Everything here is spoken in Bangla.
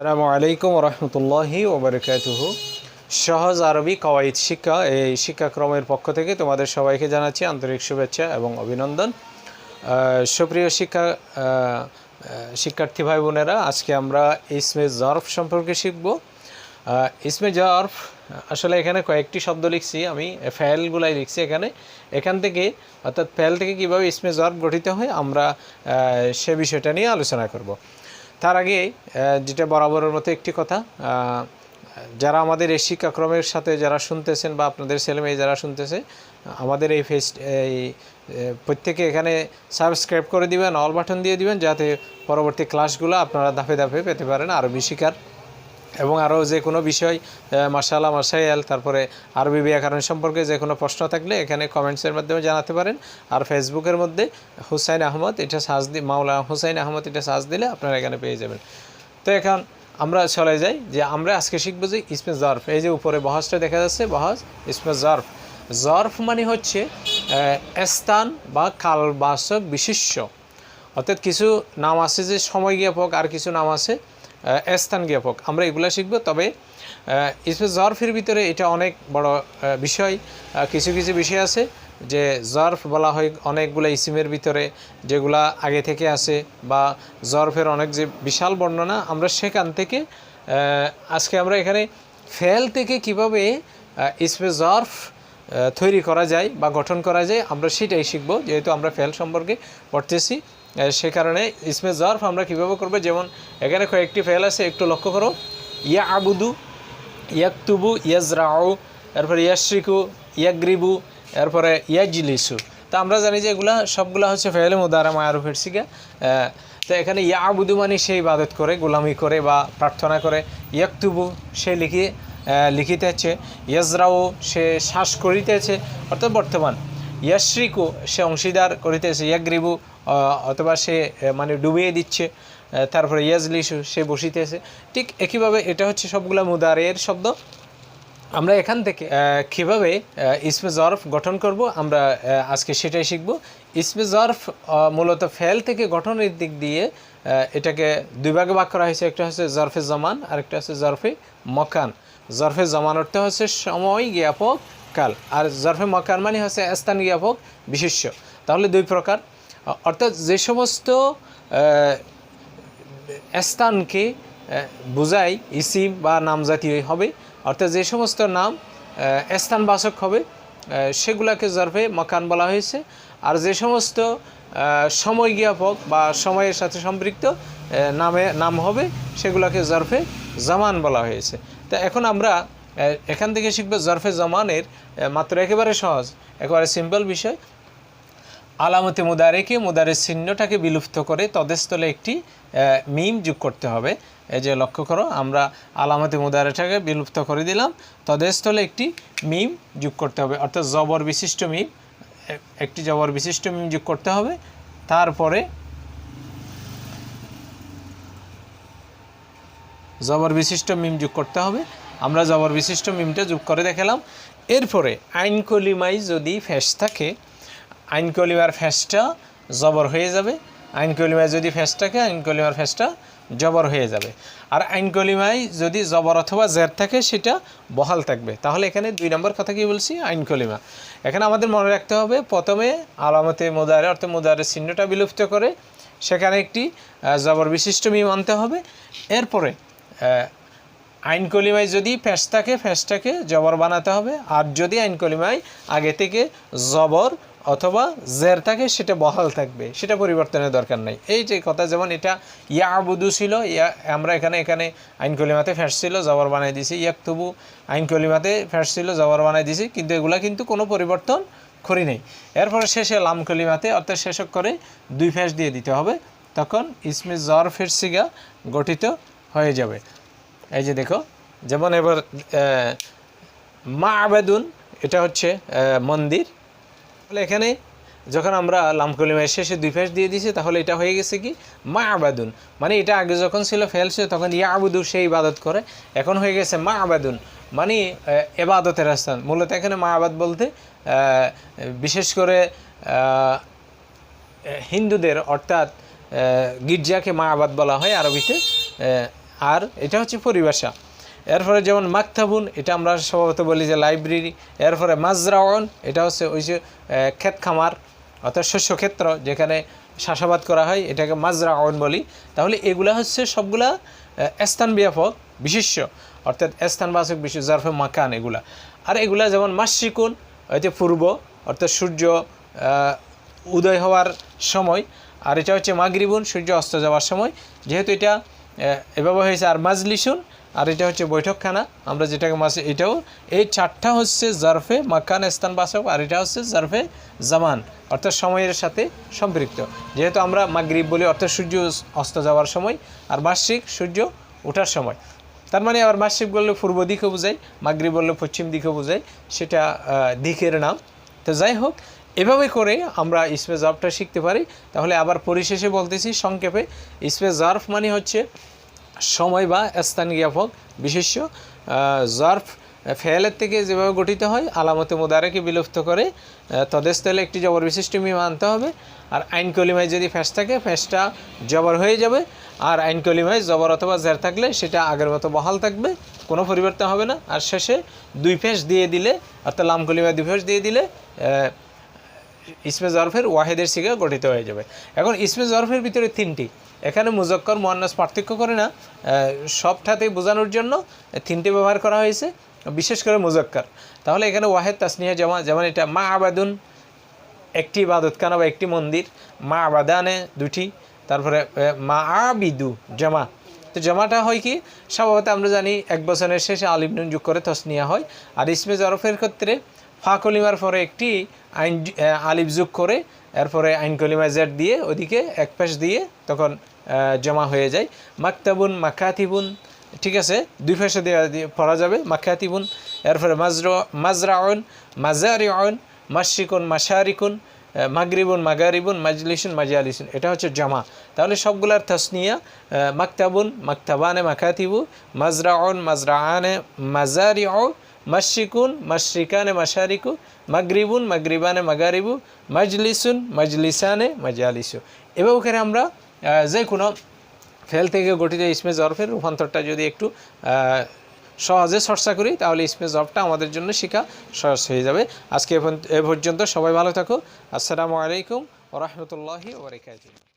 আসসালামু আলাইকুম রহমতুল্লাহি ওবরকাতুহু। সহজ আরবি কওয়াইদ শিক্ষা, এই শিক্ষাক্রমের পক্ষ থেকে তোমাদের সবাইকে জানাচ্ছি আন্তরিক শুভেচ্ছা এবং অভিনন্দন। সুপ্রিয় শিক্ষা শিক্ষার্থী ভাই বোনেরা আজকে আমরা ইসমে জরফ সম্পর্কে শিখব। ইসমে জরফ, আসলে এখানে কয়েকটি শব্দ লিখছি আমি ফ্যালগুলাই লিখছি এখানে। এখান থেকে, অর্থাৎ ফ্যাল থেকে কীভাবে ইসমে জরফ গঠিত হয়, আমরা সে বিষয়টা নিয়ে আলোচনা করব। তার আগে যেটা বরাবরের মতো একটি কথা যারা আমাদের এই শিক্ষাক্রমের সাথে যারা শুনতেছেন বা আপনাদের ছেলেমেয়ে যারা শুনতেছে, আমাদের এই ফেস এই প্রত্যেকে এখানে সাবস্ক্রাইব করে দিবেন অল বাটন দিয়ে দিবেন, যাতে পরবর্তী ক্লাসগুলো আপনারা ধাপে ধাপে পেতে পারেন আরবি শিকার এবং আরও যে কোনো বিষয় মাসালা মাসাইল তারপরে আরবি ব্যাকরণ সম্পর্কে যে কোনো প্রশ্ন থাকলে এখানে কমেন্টসের মাধ্যমে জানাতে পারেন। আর ফেসবুকের মধ্যে হুসাইন আহমদ, এটা সাজ দি, মাওলা হুসাইন আহমদ, এটা সাজ দিলে আপনারা এখানে পেয়ে যাবেন। তো এখন আমরা চলে যাই যে আমরা আজকে শিখব যে ইসমে জর্ফ। এই যে উপরে বহাসটা দেখা যাচ্ছে বহাস ইসমে জর্ফ। জর্ফ মানে হচ্ছে স্থান বা কালবাসক বিশিষ্য অর্থাৎ কিছু নাম আছে যে সময় জ্ঞাপক আর কিছু নাম আছে স্থান জ্ঞাপক আমরা এগুলো শিখব। তবে ইসমে জরফের ভিতরে এটা অনেক বড় বিষয়। কিছু কিছু বিষয় আছে যে জরফ বলা হয় অনেকগুলো ইসিমের ভিতরে যেগুলা আগে থেকে আছে বা জরফের অনেক যে বিশাল বর্ণনা, আমরা সেখান থেকে আজকে আমরা এখানে ফেল থেকে কীভাবে ইসমে জরফ তৈরি করা যায় বা গঠন করা যায়, আমরা সেটাই শিখব। যেহেতু আমরা ফেল সম্পর্কে পড়তেছি সে কারণে ইসমে জরফ আমরা কীভাবে করব? যেমন, এখানে কয়েকটি ফেল আছে, একটু লক্ষ্য করো। ইয়া আবুদু ইয়াকতুবু, ইয়াজরাউ, এরপরে ইয়াশরিকু, ইয়াগ্রিবু, এরপরে ইয়াজলিসু। তা আমরা জানি যে এগুলা সবগুলা হচ্ছে ফেলে মুদারা মায়ারু ফেরসিকা তো এখানে ইয়া আবুদু মানে সে ইবাদত করে, গোলামি করে বা প্রার্থনা করে। ইয়াকতুবু সে লিখে লিখিতেছে, ইয়াজরাউ সে শ্বাস করিতেছে। অর্থাৎ বর্তমান ইয়াশ্রিকু সে অংশীদার করিতেছে, ইয়াগ্রিবু অথবা সে মানে ডুবিয়ে দিচ্ছে তারপরে ইয়াজলিসু সে বসিতেছে। ঠিক একইভাবে এটা হচ্ছে সবগুলা মুদারের শব্দ। আমরা এখান থেকে কীভাবে ইসমে জরফ গঠন করব, আমরা আজকে সেটাই শিখব। ইসমে জরফ মূলত ফেল থেকে গঠনের দিক দিয়ে এটাকে দুই ভাগে ভাগ করা হয়েছে, একটা হচ্ছে জরফে জমান আর একটা হচ্ছে জরফে মকান। জরফে জমান অর্থ হচ্ছে সময় জ্ঞাপক কাল। আর জরফে মকান মানে হচ্ছে স্থান জ্ঞাপক বিশিষ্য তাহলে দুই প্রকার। অর্থাৎ যে সমস্ত স্থানকে বোঝায় ইসিম বা নামজাতীয় হবে অর্থাৎ যে সমস্ত নাম আহ, স্থানবাচক হবে সেগুলাকে জরফে মকান বলা হয়েছে। আর যে সমস্ত সময় জ্ঞাপক বা সময়ের সাথে সম্পৃক্ত নামে নাম হবে সেগুলোকে জরফে জামান বলা হয়েছে। তা এখন আমরা এখান থেকে শিখবে জরফে জামানের মাত্র একেবারে সহজ। একেবারে সিম্পল বিষয়। আলামতে মুদারেকে, মুদারের চিহ্নটাকে বিলুপ্ত করে তদেস্থলে একটি মিম যোগ করতে হবে। এই যে লক্ষ্য করো, আমরা আলামতে মুদারেটাকে বিলুপ্ত করে দিলাম, তদেস্থলে একটি মিম যোগ করতে হবে। অর্থাৎ জবর বিশিষ্ট মিম একটি জবর বিশিষ্ট মিম যোগ করতে হবে। তারপরে জবর বিশিষ্ট মিম যোগ করতে হবে। আমরা জবর বিশিষ্ট মিমটা যোগ করে দেখালাম, এরপরে আইন কলিমাই যদি ফ্যাস থাকে আইন কলিমার ফ্যাসটা জবর হয়ে যাবে আইন কলিমায় যদি ফ্যাস থাকে আইন কলিমার ফ্যাসটা জবর হয়ে যাবে। আর আইন কলিমায় যদি জবর অথবা জের থাকে, সেটা বহাল থাকবে। তাহলে এখানে দুই নম্বর কথা কি বলছি? আইন কলিমা এখানে আমাদের মনে রাখতে হবে, প্রথমে আলামতে মোদারে, অর্থাৎ মোদারের চিহ্নটা বিলুপ্ত করে, সেখানে একটি জবর বিশিষ্ট মিম আনতে হবে। এরপরে আইন কলিমায় যদি ফ্যাস থাকে, ফ্যাসটাকে জবর বানাতে হবে। আর যদি আইন কলিমায় আগে থেকে জবর অথবা জের থাকে, সেটা বহাল থাকবে। সেটা পরিবর্তনের দরকার নাই। এই যে কথা যেমন এটা ইয়া আবুদু ছিল, ইয়া, আমরা এখানে এখানে আইন কলিমাতে ফ্যাস ছিল, জবর বানাই দিছি। ইয়াক তবু আইন কলিমাতে ফ্যাস ছিল, জবর বানাই দিছি। কিন্তু এগুলা কিন্তু কোনো পরিবর্তন করি নেই। এরপরে শেষে লাম কলিমাতে, অর্থাৎ শেষক করে দুই ফ্যাস দিয়ে দিতে হবে। তখন ইসমে জর ফেরসিগা গঠিত হয়ে যাবে। এই যে দেখো, যেমন এবার মা আবেদুন এটা হচ্ছে মন্দির। তাহলে এখানে যখন আমরা লামকলিমায় শেষে দুই ফেস দিয়ে দিয়েছি, তাহলে এটা হয়ে গেছে কি? মা আবাদুন মানে এটা আগে যখন ছিল ফেল ছিল, তখন ইয়া আবুদু সে ইবাদত করে, এখন হয়ে গেছে মা আবাদুন মানে এবাদতের স্থান মূলত এখানে মা আবাদ বলতে বিশেষ করে হিন্দুদের, অর্থাৎ গির্জাকে মা আবাদ বলা হয় আরবিতে আর এটা হচ্ছে পরিভাষা। এরপরে যেমন মাকতাবুন, এটা আমরা স্বভাবত বলি যে লাইব্রেরি। এরপরে মাজরাওন এটা হচ্ছে ওই যে ক্ষেত খামার অর্থাৎ শস্যক্ষেত্র যেখানে চাষাবাদ করা হয়, এটাকে মাজরাওন বলি। তাহলে এগুলা হচ্ছে সবগুলা স্থান ব্যাপক বিশিষ্য অর্থাৎ স্থানবাচক বিশেষ জারফে মাকান এগুলা। আর এগুলা যেমন মাসিকুন হয়তো পূর্ব, অর্থাৎ সূর্য উদয় হওয়ার সময়। আর এটা হচ্ছে মাগরিবুন, সূর্য অস্ত যাওয়ার সময়। যেহেতু এটা এভাবে হয়েছে আর মাজলিসুন আর এটা হচ্ছে বৈঠকখানা। আমরা যেটাকে মাস এটাও এই চারটা হচ্ছে জারফে মাকান, স্থান বাসক আর এটা হচ্ছে জারফে জামান, অর্থাৎ সময়ের সাথে সম্পৃক্ত। যেহেতু আমরা মাগরিব বলি, অর্থাৎ সূর্য অস্ত যাওয়ার সময়, আর বার্ষিক সূর্য ওঠার সময়। তার মানে আবার মাসিক বললে পূর্ব দিকে বোঝায়, মাগরিব বললে পশ্চিম দিকে বোঝায়, সেটা দিকের নাম। তো যাই হোক এভাবে করে আমরা স্পেস জার্ফটা শিখতে পারি। তাহলে আবার পরিশেষে বলতেছি সংক্ষেপে। স্পেস জার্ফ মানে হচ্ছে সময় বা স্থান জ্ঞাপক বিশেষ্য জার্ফ ফেয়ালের থেকে যেভাবে গঠিত হয়, আলামতে মোদারাকে বিলুপ্ত করে তদেস্থলে একটি জবর বিশিষ্ট মিম আনতে হবে। আর আইন কলিমায় যদি ফ্যাস থাকে ফ্যাসটা জবর হয়ে যাবে। আর আইন কলিমায় জবর অথবা জের থাকলে সেটা আগের মতো বহাল থাকবে, কোনো পরিবর্তন হবে না। আর শেষে দুই ফেস দিয়ে দিলে, অর্থাৎ লাম কলিমায় দুই ফেস দিয়ে দিলে ইসমে জরফের ওয়াহেদের সিগা গঠিত হয়ে যাবে। এখন ইসমে জরফের ভিতরে তিনটি। এখানে মুজক্কর, মোয়ান্নাস পার্থক্য করে না। সবটাতেই বোঝানোর জন্য তিনটি ব্যবহার করা হয়েছে, বিশেষ করে মুজক্কর। তাহলে এখানে ওয়াহেদ তাসনিয়া জামা, যেমন এটা মা আবাদুন, একটি ইবাদতখানা বা একটি মন্দির। মা আবাদানে দুটি, তারপরে মা আবিদু জামা। তো জামাটা হয় কি? স্বভাবত আমরা জানি এক বছরের শেষে আলিফ নুন যোগ করে তসনিয়া হয়। আর ইসমে জরফের ক্ষেত্রে ফা কলিমার পরে একটি আইন আলিফ যোগ করে এরপরে আইন কলিমা জেড দিয়ে ওদিকে এক পেশ দিয়ে তখন জমা হয়ে যায়। মাকতাবুন মাকাতিবুন ঠিক আছে? দুই পেশে দিয়ে পড়া যাবে। মাকাতিবুন এরপরে মাজর মাজরাউন মাজারিউন মাসিকুন মাসারিকুন মাগরিবুন মাগারিবুন মাজলিসুন মাজালিসুন। এটা হচ্ছে জামা। তাহলে সবগুলার তসনিয়া আহ, মাকতাবুন মাকাতিবু মাজরাউন মাজরাআনে মাজারিউ মাসিকুন মাসরিকানে মাসারিকু মাগরিবুন মাগরিবানে মাগারিবু মাজলিসুন মাজলিসানে মাজালিসু এভাবে করে আমরা যে কোনো ফেল থেকে গঠিত ইসমে জরফের রূপান্তরটা যদি একটু সহজে চর্চা করি, তাহলে ইসমে জবটা আমাদের জন্য শেখা সহজ হয়ে যাবে। আজকে এ পর্যন্ত- সবাই ভালো থাকো। আসসালামু আলাইকুম ওরহমতুল্লাহি ওবরাকাতুহু